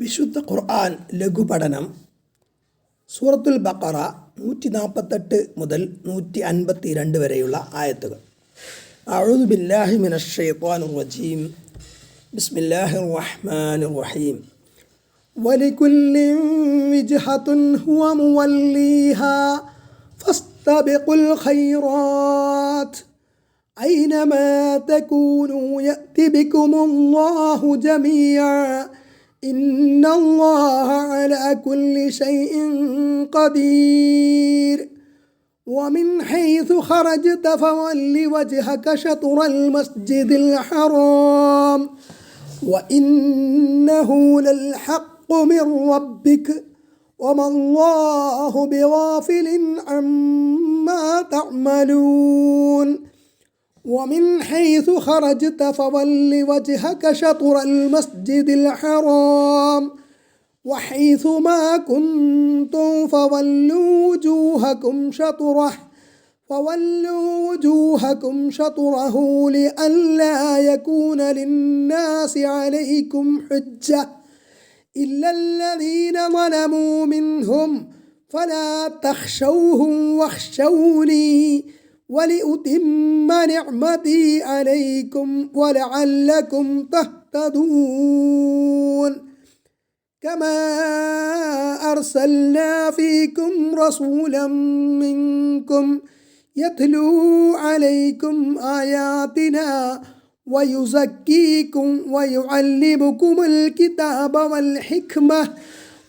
വിശുദ്ധ ഖുർആൻ ലഘുപഠനം സൂറത്തുൽ ബക്കറ നൂറ്റി നാൽപ്പത്തെട്ട് മുതൽ നൂറ്റി അൻപത്തി രണ്ട് വരെയുള്ള ആയത്തുകൾ അഴുദു ബില്ലാഹി മിനശ്ശൈത്വാൻ റജീം ബിസ്മില്ലാഹി റഹ്മാൻ റഹീം ولكل وجهة هو موليها فاستبقوا الخيرات أينما تكونوا يأت بكم الله جميعا إن الله على كل شيء قدير. ومن حيث خرجت فول وجهك شطر المسجد الحرام. وإنه للحق من ربك. وما الله بغافل عما تعملون. ومن حيث خرجت فول وجهك شطر المسجد الحرام. وحيث ما كنتم فولوا وجوهكم شطره فولوا وجوهكم شطره لئلا يكون للناس عليكم حجة. إلا الذين ظلموا منهم فلا تخشوهم واخشوني. ولأتم نعمتي عليكم ولعلكم تهتدون. كما أرسلنا فيكم رسولا منكم يتلو عليكم آياتنا ويزكيكم ويعلمكم الكتاب والحكمة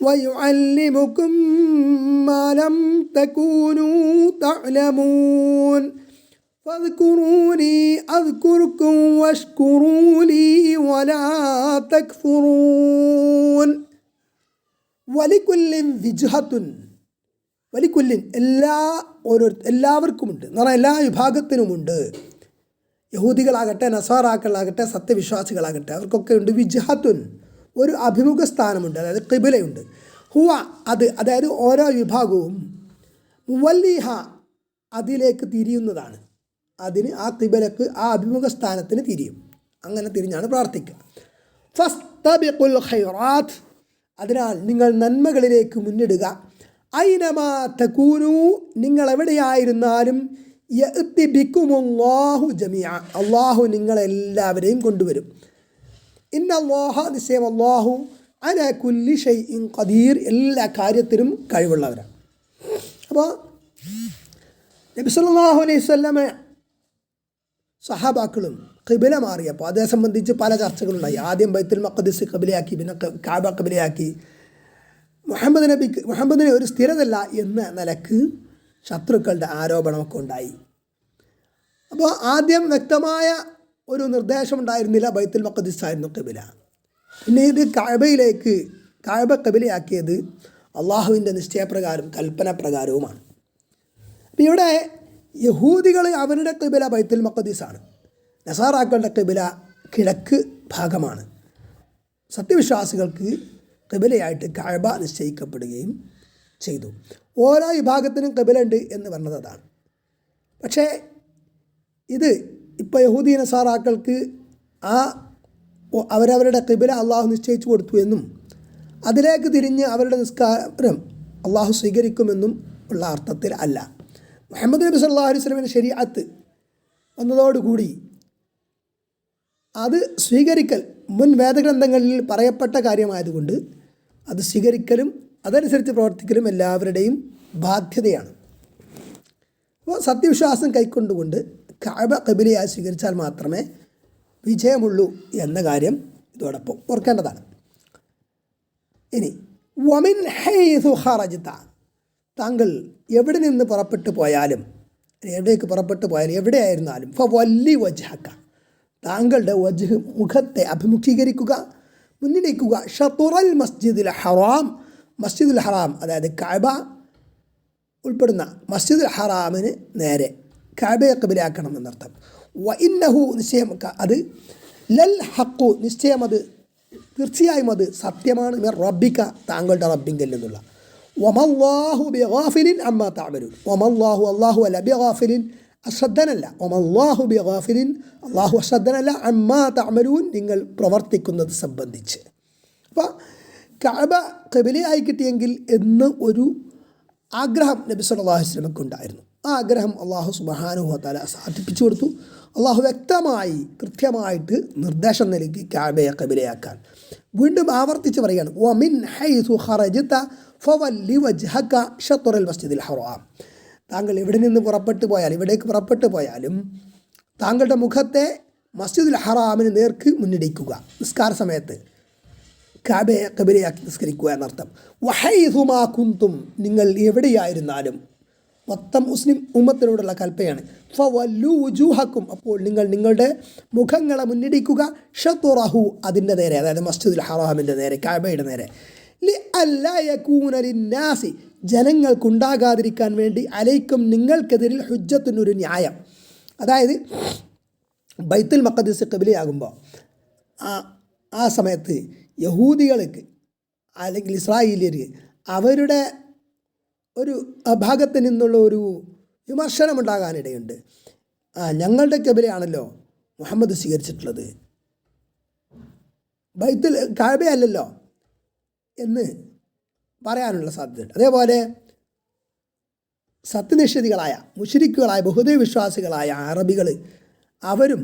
ويعلمكم ما لم تكونوا تعلمون فاذكروني أذكركم واشكروا لي ولا تكفرون വലിക്കുല്ലിൻ വിജ്ഹത്തുൻ വലിക്കുല്ലിൻ എല്ലാ ഓരോ എല്ലാവർക്കുമുണ്ട് എന്ന് പറഞ്ഞാൽ എല്ലാ വിഭാഗത്തിനുമുണ്ട് യഹൂദികളാകട്ടെ നസാറാക്കളാകട്ടെ സത്യവിശ്വാസികളാകട്ടെ അവർക്കൊക്കെ ഉണ്ട് വിജ്ഹത്തുൻ ഒരു അഭിമുഖ സ്ഥാനമുണ്ട് അതായത് കിബിലയുണ്ട് ഹുവ അത് അതായത് ഓരോ വിഭാഗവും മുവല്ലിഹ അതിലേക്ക് തിരിയുന്നതാണ്. അതിന് ആ കിബലക്ക് ആ അഭിമുഖ സ്ഥാനത്തിന് തിരിയും. അങ്ങനെ തിരിഞ്ഞാണ് പ്രാർത്ഥിക്കുക. ഫസ്തബിഖുൽ ഖൈറാത്ത് അതിനാൽ നിങ്ങൾ നന്മകളിലേക്ക് മുന്നിടുക. ഐനമാ തകൂനു നിങ്ങൾ എവിടെയായിരുന്നാലും യഅ്തി ബിക്കുമുല്ലാഹു ജമിയ അള്ളാഹു നിങ്ങളെല്ലാവരെയും കൊണ്ടുവരും. ഇന്ന അള്ളാഹ നിശ്ചയം അള്ളാഹു അന കുല്ലി ഷൈഇൻ ഖദീർ എല്ലാ കാര്യത്തിനും കഴിവുള്ളവരാണ്. അപ്പോൾ നബി സല്ലല്ലാഹു അലൈഹി വസല്ലമ സഹാബാക്കളും കിബില മാറിയപ്പോൾ അതേ സംബന്ധിച്ച് പല ചർച്ചകളുണ്ടായി. ആദ്യം ബൈത്തുൽ മഖദിസ് കബിലയാക്കി പിന്നെ കാബ കബിലയാക്കി മുഹമ്മദ് നബിക്ക് മുഹമ്മദിന് ഒരു സ്ഥിരതല്ല എന്ന നിലയ്ക്ക് ശത്രുക്കളുടെ ആരോപണമൊക്കെ ഉണ്ടായി. അപ്പോൾ ആദ്യം വ്യക്തമായ ഒരു നിർദ്ദേശം ഉണ്ടായിരുന്നില്ല ബൈത്തുൽ മക്കദിസായിരുന്നു കബില പിന്നെ ഇത് കാബയിലേക്ക് കാബ കബിലയാക്കിയത് അള്ളാഹുവിന്റെ നിശ്ചയപ്രകാരം കൽപ്പന പ്രകാരവുമാണ് അപ്പം ഇവിടെ യഹൂദികൾ അവരുടെ കബില ബൈത്തുൽ മക്കദീസാണ് നസാറാക്കളുടെ കബില കിഴക്ക് ഭാഗമാണ്. സത്യവിശ്വാസികൾക്ക് കബിലയായിട്ട് കഴബ നിശ്ചയിക്കപ്പെടുകയും ചെയ്തു. ഓരോ വിഭാഗത്തിനും കബിലുണ്ട് എന്ന് പറഞ്ഞത് അതാണ്. പക്ഷേ ഇത് ഇപ്പോൾ യഹൂദി നസാറാക്കൾക്ക് ആ അവരവരുടെ കിബില അള്ളാഹു നിശ്ചയിച്ചു കൊടുത്തു എന്നും അതിലേക്ക് തിരിഞ്ഞ് അവരുടെ നിസ്കാരം അള്ളാഹു സ്വീകരിക്കുമെന്നും ഉള്ള അർത്ഥത്തിൽ അല്ല. മുഹമ്മദ് നബി സല്ലാ അലൈഹി സ്വലമിന്റെ ശരീഅത്ത് വന്നതോടുകൂടി അത് സ്വീകരിക്കൽ മുൻ വേദഗ്രന്ഥങ്ങളിൽ പറയപ്പെട്ട കാര്യമായതുകൊണ്ട് അത് സ്വീകരിക്കലും അതനുസരിച്ച് പ്രവർത്തിക്കലും എല്ലാവരുടെയും ബാധ്യതയാണ്. അപ്പോൾ സത്യവിശ്വാസം കൈക്കൊണ്ടുകൊണ്ട് കാബ കബിലയായി സ്വീകരിച്ചാൽ മാത്രമേ വിജയമുള്ളൂ എന്ന കാര്യം ഇതോടൊപ്പം ഓർക്കേണ്ടതാണ്. ഇനി വമിൻ ഹൈസു ഹറജിത്ത താങ്കൾ എവിടെ നിന്ന് പുറപ്പെട്ടു പോയാലും എവിടേക്ക് പുറപ്പെട്ടു പോയാലും എവിടെയായിരുന്നാലും ഫ വല്ലി വജ്ഹക്ക താങ്കളുടെ വജ്ഹ് മുഖത്തെ അഭിമുഖീകരിക്കുക മുന്നിലേക്കുക ഷത്തുറൽ മസ്ജിദുൽ ഹറാം മസ്ജിദുൽ ഹറാം അതായത് കഅബ ഉൾപ്പെടുന്ന മസ്ജിദുൽ ഹറാമിന് നേരെ കാബയെ കബിലാക്കണം എന്നർത്ഥം. വ ഇന്നഹു നിശ്ചയം അത് ലൽ ഹക്കു നിശ്ചയം അത് തീർച്ചയായും അത് സത്യമാണ്. മിർ റബ്ബിക്ക താങ്കളുടെ റബ്ബിങ്കൽ നിന്നുള്ള. ഒമല്ലാഹു ബിഗാഫിലിൻ അമ്മ താമരു ഒമല്ലാഹു അള്ളാഹു അല്ല ബിഗാഫിലിൻ അശ്രദ്ധനല്ല. ഒമല്ലാഹു ബിഗാഫിലിൻ അള്ളാഹു അശ്രദ്ധനല്ല അമ്മ താമരൂൻ നിങ്ങൾ പ്രവർത്തിക്കുന്നത് സംബന്ധിച്ച്. അപ്പോൾ കഅബ കബിലയായി കിട്ടിയെങ്കിൽ എന്ന് ഒരു ആഗ്രഹം നബി സല്ലാഹു ഉണ്ടായിരുന്നു. ആ ആഗ്രഹം അള്ളാഹു സുബ്ഹാനഹു വതആല സാധിപ്പിച്ചു കൊടുത്തു. അള്ളാഹു വ്യക്തമായി കൃത്യമായിട്ട് നിർദ്ദേശം നൽകി കഅബയെ കബിലയാക്കാൻ വീണ്ടും ആവർത്തിച്ച് പറയുകയാണ് ഹറാം. താങ്കൾ എവിടെ നിന്ന് പുറപ്പെട്ടു പോയാലും ഇവിടേക്ക് പുറപ്പെട്ടു പോയാലും താങ്കളുടെ മുഖത്തെ മസ്ജിദുൽ ഹറാമിന് നേർക്ക് മുന്നിടിക്കുക. നിസ്കാര സമയത്ത് കാബയെ കബിലയാക്കി നിസ്കരിക്കുക എന്നർത്ഥം വഹൈതുമാ കുന്തും നിങ്ങൾ എവിടെയായിരുന്നാലും. മൊത്തം മുസ്ലിം ഉമ്മത്തിനോടുള്ള കൽപ്പയാണ്. ഫവല്ലുജൂഹക്കും അപ്പോൾ നിങ്ങൾ നിങ്ങളുടെ മുഖങ്ങളെ മുന്നിടിക്കുക ഷത്തുറഹു അതിന്റെ നേരെ അതായത് മസ്ജിദുൽ ഹറാമിന്റെ നേരെ കാബയുടെ നേരെ. ലി അല്ലാ യകൂന ലിന്നാസി ജനങ്ങൾക്കുണ്ടാകാതിരിക്കാൻ വേണ്ടി അലൈക്കും നിങ്ങൾക്കെതിരിൽ ഹുജ്ജത്തിനൊരു ന്യായം. അതായത് ബൈത്തുൽ മക്കദീസ് കബിലയാകുമ്പോൾ ആ ആ സമയത്ത് യഹൂദികൾക്ക് അല്ലെങ്കിൽ ഇസ്രായേലിയർ അവരുടെ ഒരു ഭാഗത്ത് നിന്നുള്ള ഒരു വിമർശനമുണ്ടാകാനിടയുണ്ട്. ആ ഞങ്ങളുടെ കബിലയാണല്ലോ മുഹമ്മദ് സ്വീകരിച്ചിട്ടുള്ളത്. ബൈത്തിൽ കാബയല്ലല്ലോ എന്ന് പറയാനുള്ള സാധ്യതയുണ്ട്. അതേപോലെ സത്യനിഷേധികളായ മുഷരിക്കുകളായ ബഹുദൈവ വിശ്വാസികളായ അറബികൾ അവരും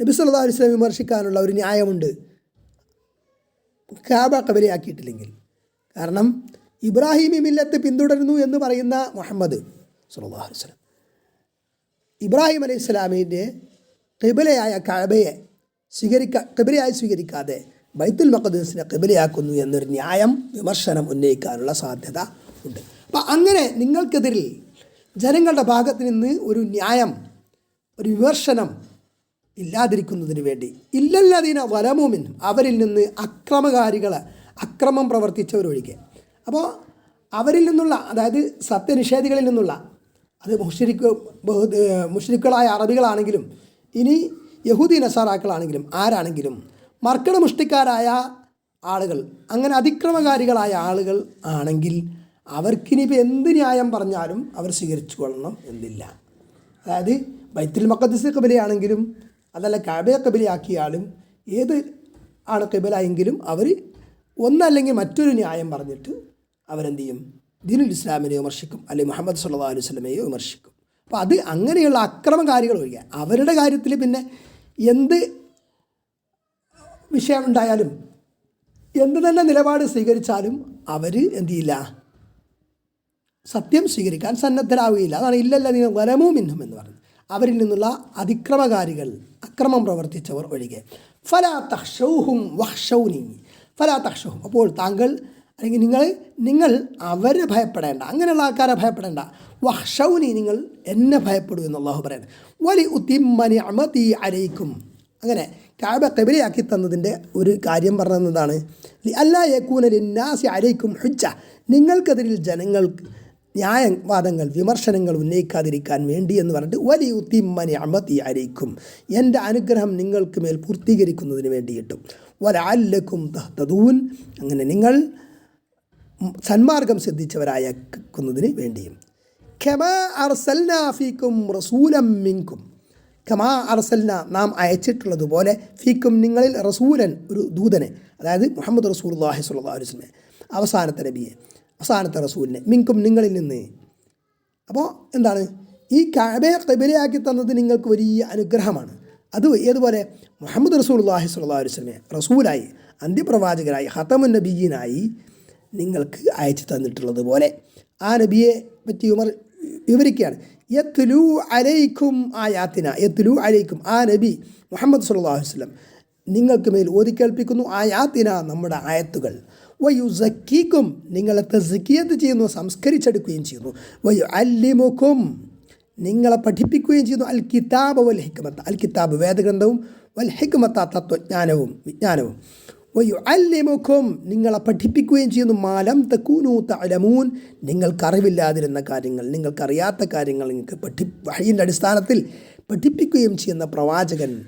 നബി സല്ലല്ലാഹു അലൈഹി വസല്ലം വിമർശിക്കാനുള്ള ഒരു ന്യായമുണ്ട്. കാബ കബലയാക്കിയിട്ടില്ലെങ്കിൽ. കാരണം ഇബ്രാഹിമി മില്ലത്ത് പിന്തുടരുന്നു എന്ന് പറയുന്ന മുഹമ്മദ് വസല്ലം. ഇബ്രാഹിം അലൈഹി സ്വലാമിന്റെ കിബിലയായ കഅബയെ സ്വീകരിക്ക കിബിലയായി സ്വീകരിക്കാതെ ബൈത്തുൽ മഖദീസിനെ കിബിലയാക്കുന്നു എന്നൊരു ന്യായം വിമർശനം ഉന്നയിക്കാനുള്ള സാധ്യത ഉണ്ട്. അപ്പം അങ്ങനെ നിങ്ങൾക്കെതിരിൽ ജനങ്ങളുടെ ഭാഗത്ത് നിന്ന് ഒരു ന്യായം ഒരു വിമർശനം ഇല്ലാതിരിക്കുന്നതിന് വേണ്ടി. ഇല്ലല്ലതീന വലമുമിൻ അവരിൽ നിന്ന് അക്രമകാരികൾ അക്രമം പ്രവർത്തിച്ചവരൊഴികെ. അപ്പോൾ അവരിൽ നിന്നുള്ള അതായത് സത്യനിഷേധികളിൽ നിന്നുള്ള അത് മുഷരിക്ക് മുഷരിക്കുകളായ അറബികളാണെങ്കിലും ഇനി യഹൂദി നസാറാക്കളാണെങ്കിലും ആരാണെങ്കിലും മർക്കട മുഷ്ടിക്കാരായ ആളുകൾ അങ്ങനെ അതിക്രമകാരികളായ ആളുകൾ ആണെങ്കിൽ അവർക്കിനിപ്പോൾ എന്ത് ന്യായം പറഞ്ഞാലും അവർ സ്വീകരിച്ചു കൊള്ളണം എന്നില്ല. അതായത് ബൈത്തുൽ മക്കദ്സ് കബിലയാണെങ്കിലും അതല്ല കാബയെ കബിലയാക്കിയാലും ഏത് ആണ് കബില എങ്കിലും അവർ ഒന്നല്ലെങ്കിൽ മറ്റൊരു ന്യായം പറഞ്ഞിട്ട് അവരെന്ത് ചെയ്യും ദീനുൽ ഇസ്ലാമിനെ വിമർശിക്കും. അല്ലെങ്കിൽ മുഹമ്മദ് സല്ലാ അലൈഹി സ്വലമയെ വിമർശിക്കും. അപ്പോൾ അത് അങ്ങനെയുള്ള അക്രമകാരികൾ ഒഴികെ. അവരുടെ കാര്യത്തിൽ പിന്നെ എന്ത് വിഷയമുണ്ടായാലും എന്ത് തന്നെ നിലപാട് സ്വീകരിച്ചാലും അവർ എന്ത് ചെയ്യില്ല സത്യം സ്വീകരിക്കാൻ സന്നദ്ധരാവുകയില്ല. അതാണ് ഇല്ലല്ല നീ വരമോ മിന്നും എന്ന് പറയുന്നത്. അവരിൽ നിന്നുള്ള അതിക്രമകാരികൾ അക്രമം പ്രവർത്തിച്ചവർ ഒഴികെ. ഫല തഹ്ഷൗഹും വഹ്ഷൗനി. ഫല തഹ്ഷൗഹും. അപ്പോൾ താങ്കൾ അല്ലെങ്കിൽ നിങ്ങൾ നിങ്ങൾ അവരെ ഭയപ്പെടേണ്ട അങ്ങനെയുള്ള ആൾക്കാരെ ഭയപ്പെടേണ്ട. വഹ്ഷൗനി നിങ്ങൾ എന്നെ ഭയപ്പെടൂ എന്ന് അള്ളാഹു പറയുന്നത് വലി ഉത്തിമ്മനി അമതി അരയിക്കും അങ്ങനെ കാബ കബിലയാക്കി തന്നതിന്റെ ഒരു കാര്യം പറഞ്ഞതാണ് അല്ലാ യക്കൂനലിൻ നാസി അലൈക്കും ഹുജ്ജ. നിങ്ങൾക്കെതിരിൽ ജനങ്ങൾക്ക് ന്യായവാദങ്ങൾ വിമർശനങ്ങൾ ഉന്നയിക്കാതിരിക്കാൻ വേണ്ടി എന്ന് പറഞ്ഞിട്ട് വലിയ ഉത്തിമ്മനെ അമതി അരയിക്കും എന്റെ അനുഗ്രഹം നിങ്ങൾക്ക് മേൽ പൂർത്തീകരിക്കുന്നതിന് വേണ്ടിയിട്ടും ഒരാല്ലക്കും തഹ്തദൂൻ. അങ്ങനെ നിങ്ങൾ സന്മാർഗം ശ്രദ്ധിച്ചവരായക്കുന്നതിന് വേണ്ടിയും. ഖമാ അർസൽനാഫിക്കും റസൂലം മിങ്കും. ഖമാ അർസൽന നാം അയച്ചിട്ടുള്ളതുപോലെ ഫീക്കും നിങ്ങളിൽ റസൂലൻ ഒരു ദൂതനെ അതായത് മുഹമ്മദ് റസൂൽ അള്ളാഹി വസ്ലമെ അവസാനത്തെ നബിയെ. അവസാനത്തെ റസൂലിനെ മിങ്കും നിങ്ങളിൽ നിന്ന്. അപ്പോൾ എന്താണ്? ഈ കഅബയെ കബിലയാക്കി തന്നത് നിങ്ങൾക്ക് വലിയ അനുഗ്രഹമാണ്. അത് ഏതുപോലെ? മുഹമ്മദ് റസൂൽ അള്ളാഹി സ്വല്ലാ വസ്ലമെ റസൂലായി അന്ത്യപ്രവാചകരായി ഹത്തമുൻ നബീനായി നിങ്ങൾക്ക് അയച്ചു തന്നിട്ടുള്ളത് പോലെ. ആ നബിയെ പറ്റി ഉമർ വിവരിക്കുകയാണ് യത്ലു അലൈക്കും ആയാത്തിന യത്ലു അലൈക്കും ആ നബി മുഹമ്മദ് വസല്ലം നിങ്ങൾക്ക് മേൽ ഓതിക്കേൽപ്പിക്കുന്നു ആയാത്തിന നമ്മുടെ ആയത്തുകൾ. വയു സക്കീക്കും നിങ്ങളെ തസ്കിയത്ത് ചെയ്യുന്നു സംസ്കരിച്ചെടുക്കുകയും ചെയ്യുന്നു. വയു അല്ലിമുക്കും നിങ്ങളെ പഠിപ്പിക്കുകയും ചെയ്യുന്നു. അൽ കിതാബ് വൽ ഹിക്മത്ത്. അൽ കിതാബ് വേദഗ്രന്ഥവും വൽ ഹിക്മത്ത തത്വജ്ഞാനവും വിജ്ഞാനവും. വയു അല്ലിമുഖും നിങ്ങളെ പഠിപ്പിക്കുകയും ചെയ്യുന്നു. മാലം തക്കൂനു തലമൂൻ നിങ്ങൾക്കറിവില്ലാതിരുന്ന കാര്യങ്ങൾ നിങ്ങൾക്കറിയാത്ത കാര്യങ്ങൾ നിങ്ങൾക്ക് പഠി വഴിയുടെ അടിസ്ഥാനത്തിൽ പഠിപ്പിക്കുകയും ചെയ്യുന്ന പ്രവാചകൻ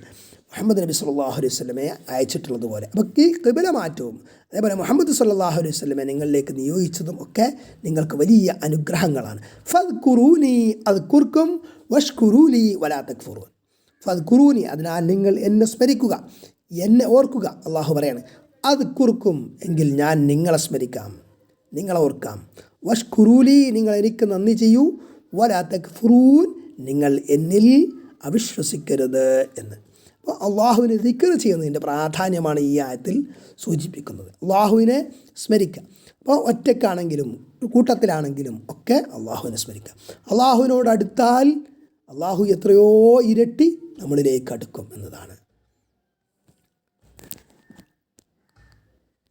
മുഹമ്മദ് നബി സല്ലാഹു അലൈഹി സ്വലമയെ അയച്ചിട്ടുള്ളത് പോലെ അപ്പോൾ ഈ കിബില മാറ്റവും അതേപോലെ മുഹമ്മദ് സല്ലാഹു അലൈഹി സ്വലമെ നിങ്ങളിലേക്ക് നിയോഗിച്ചതും ഒക്കെ നിങ്ങൾക്ക് വലിയ അനുഗ്രഹങ്ങളാണ്. ഫത് ഖുറൂനി അത് കുർക്കും വഷ് ഖുറൂലി വലാ ഖുറൂൻ ഫത് ഖുറൂനി അതിനാൽ നിങ്ങൾ എന്നെ സ്മരിക്കുക എന്നെ ഓർക്കുക അള്ളാഹു പറയാണ് അത് കുറുക്കും എങ്കിൽ ഞാൻ നിങ്ങളെ സ്മരിക്കാം നിങ്ങളെ ഓർക്കാം. വഷ് ഖുറൂലി നിങ്ങൾ എനിക്ക് നന്ദി ചെയ്യൂ വലാത്തക് ഫുറൂൻ നിങ്ങൾ എന്നിൽ അവിശ്വസിക്കരുത് എന്ന്. അപ്പോൾ അള്ളാഹുവിനെ ദിക്കർ ചെയ്യുന്നതിന്റെ പ്രാധാന്യമാണ് ഈ ആയത്തിൽ സൂചിപ്പിക്കുന്നത്. അള്ളാഹുവിനെ സ്മരിക്കുക. അപ്പോൾ ഒറ്റക്കാണെങ്കിലും കൂട്ടത്തിലാണെങ്കിലും ഒക്കെ അള്ളാഹുവിനെ സ്മരിക്കുക. അള്ളാഹുവിനോട് അടുത്താൽ അള്ളാഹു എത്രയോ ഇരട്ടി നമ്മളിലേക്ക് അടുക്കും എന്നതാണ്.